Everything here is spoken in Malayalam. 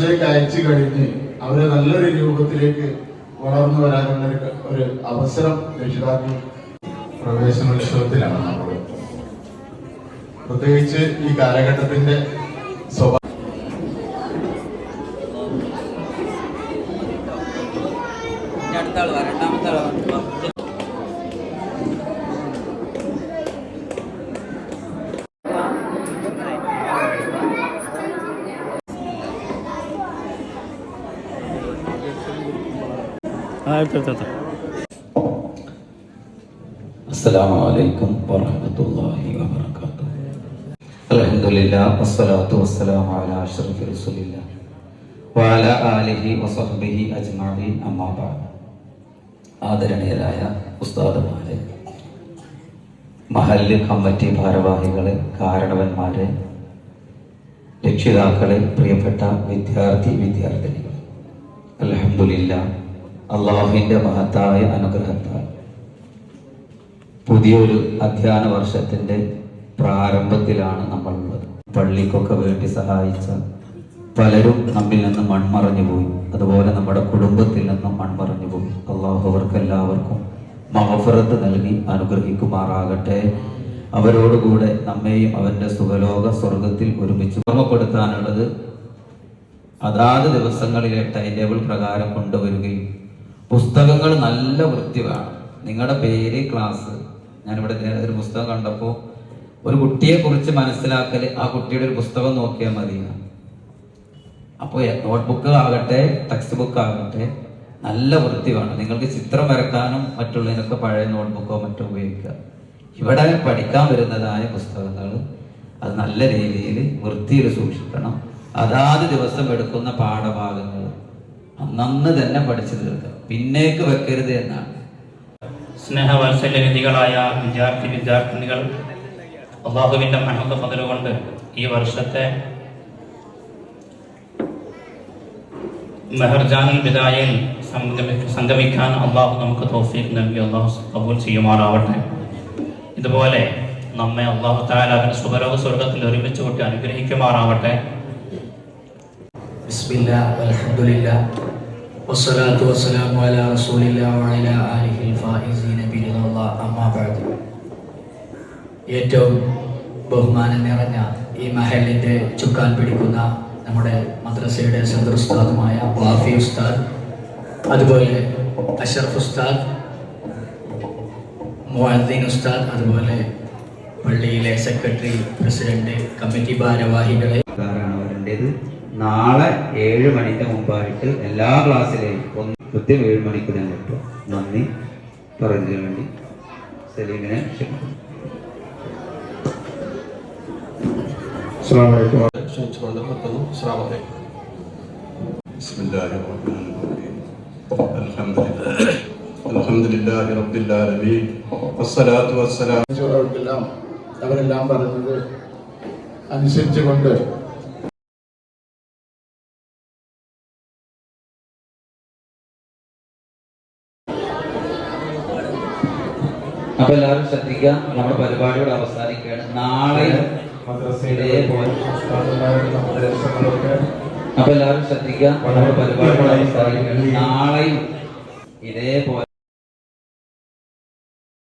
ഇതിലേക്ക് അയച്ചു കഴിഞ്ഞ് അവരെ നല്ലൊരു രൂപത്തിലേക്ക് വളർന്നു വരാനുള്ള ഒരു അവസരം രക്ഷിതാക്കൾ പ്രവേശനോത്സവത്തിലാണ് നമ്മൾ പ്രത്യേകിച്ച് ഈ കാലഘട്ടത്തിന്റെ സ്വഭാവം السلام عليكم ورحمة الله وبركاته الحمد لله والصلاة والسلام على أشرف رسول الله وعلى آله وصحبه أجمعين أما بعد ആദരണീയരായ ഉസ്താദുമാരെ മഹല്ല് കമ്മിറ്റി ഭാരവാഹികളെ കാരണവന്മാരെ രക്ഷിതാക്കളെ പ്രിയപ്പെട്ട വിദ്യാർത്ഥി വിദ്യാർത്ഥിനികൾ അലഹമുല്ല അള്ളാഹുവിന്റെ മഹത്തായ അനുഗ്രഹത്താൽ. പുതിയൊരു അധ്യയന വർഷത്തിന്റെ പ്രാരംഭത്തിലാണ് നമ്മളുള്ളത്. പള്ളിക്കൊക്കെ വേണ്ടി സഹായിച്ച പലരും നമ്മിൽ നിന്ന് മൺമറഞ്ഞു പോയി. അതുപോലെ നമ്മുടെ കുടുംബത്തിൽ നിന്നും മൺമറഞ്ഞു പോയി. അള്ളാഹു അവർക്ക് എല്ലാവർക്കും മഹഫറത്ത് നൽകി അനുഗ്രഹിക്കുമാറാകട്ടെ. അവരോടുകൂടെ നമ്മെയും അവന്റെ സുഖലോക സ്വർഗത്തിൽ ഒരുമിച്ച് ഓർമ്മപ്പെടുത്താനുള്ളത് അതാത് ദിവസങ്ങളിലെ ടൈം ടേബിൾ പ്രകാരം കൊണ്ടുവരികയും പുസ്തകങ്ങൾ നല്ല വൃത്തി വേണം. നിങ്ങളുടെ പേര് ക്ലാസ് ഞാനിവിടെ ഒരു പുസ്തകം കണ്ടപ്പോൾ ഒരു കുട്ടിയെ കുറിച്ച് മനസ്സിലാക്കൽ ആ കുട്ടിയുടെ ഒരു പുസ്തകം നോക്കിയാൽ മതി. അപ്പോൾ നോട്ട്ബുക്ക് ആകട്ടെ ടെക്സ്റ്റ് ബുക്ക് ആകട്ടെ നല്ല വൃത്തി വേണം. നിങ്ങൾക്ക് ചിത്രം വരക്കാനും മറ്റുള്ളതിനൊക്കെ പഴയ നോട്ട്ബുക്കോ മറ്റോ ഉപയോഗിക്കുക. ഇവിടെ പഠിക്കാൻ വരുന്നതായ പുസ്തകങ്ങൾ അത് നല്ല രീതിയിൽ വൃത്തിയിൽ സൂക്ഷിക്കണം. അതാത് ദിവസം എടുക്കുന്ന പാഠഭാഗങ്ങൾ നന്ന് തന്നെ പഠിച്ചു തീർക്കുക പിന്നേക്ക് വെക്കരുത് എന്നാണ്. സ്നേഹവാത്സല്യനിധികളായ വിദ്യാർത്ഥി വിദ്യാർത്ഥിനികൾ അള്ളാഹുവിന്റെ മഹത്വ പതിലുകൊണ്ട് ഈ വർഷത്തെ മെഹർജാനിൽ വിദായയിൽ സംഗമിക്കാൻ അള്ളാഹു നമുക്ക് തോഫീക്ക് നൽകി. അള്ളാഹു കബൂൽ ചെയ്യുമാറാവട്ടെ. ഇതുപോലെ നമ്മെ അള്ളാഹു താല അവൻ സുഖരോഗ സ്വർഗത്തിൽ ഒരുമിച്ച് കൂട്ടി അനുഗ്രഹിക്കുമാറാവട്ടെ. ബിസ്മില്ല അലഹമുല്ല والصلاة والسلام على رسول الله وعلى آله الفائزين برضا الله أما بعد ഏറ്റവും ബഹുമാനം നിറഞ്ഞ ഈ മഹലിന്റെ ചുക്കാൻ പിടിക്കുന്ന നമ്മുടെ മദ്രസയുടെ സദർ ഉസ്താദുമായ വാഫി ഉസ്താദ് അതുപോലെ അഷറഫ് ഉസ്താദ് മുഅദ്ദീൻ ഉസ്താദ് അതുപോലെ പള്ളിയിലെ സെക്രട്ടറി പ്രസിഡന്റ് കമ്മിറ്റി ഭാരവാഹികളെ ആൾക്കാരാണ് വരേണ്ടത് നാളെ ഏഴ് മണിക്ക് മുമ്പായിട്ട് എല്ലാ ക്ലാസ്സിലെയും ഒന്ന് കൃത്യം ഏഴ് മണിക്ക് തന്നെ എത്തും നന്ദി പറഞ്ഞതിന് വേണ്ടി സലീമിനെ ക്ഷണിക്കുന്നു ക്ഷണിച്ചുകൊണ്ട് നിർത്തുന്നു അസ്സലാമു അലൈക്കും بسم الله الرحمن الرحيم الحمد لله الحمد لله رب العالمين والصلاة والسلام അവർക്കെല്ലാം അവരെല്ലാം പറയുന്നത് അനുസരിച്ചുകൊണ്ട് അപ്പൊ എല്ലാവരും ശ്രദ്ധിക്കുക നമ്മുടെ പരിപാടിയുടെ അവസാനിക്കുകയാണ്. നാളെ അപ്പൊ എല്ലാവരും ശ്രദ്ധിക്കുക നമ്മുടെ പരിപാടിയോട് അവസാനിക്കുകയാണ്. നാളെയും ഇതേപോലെ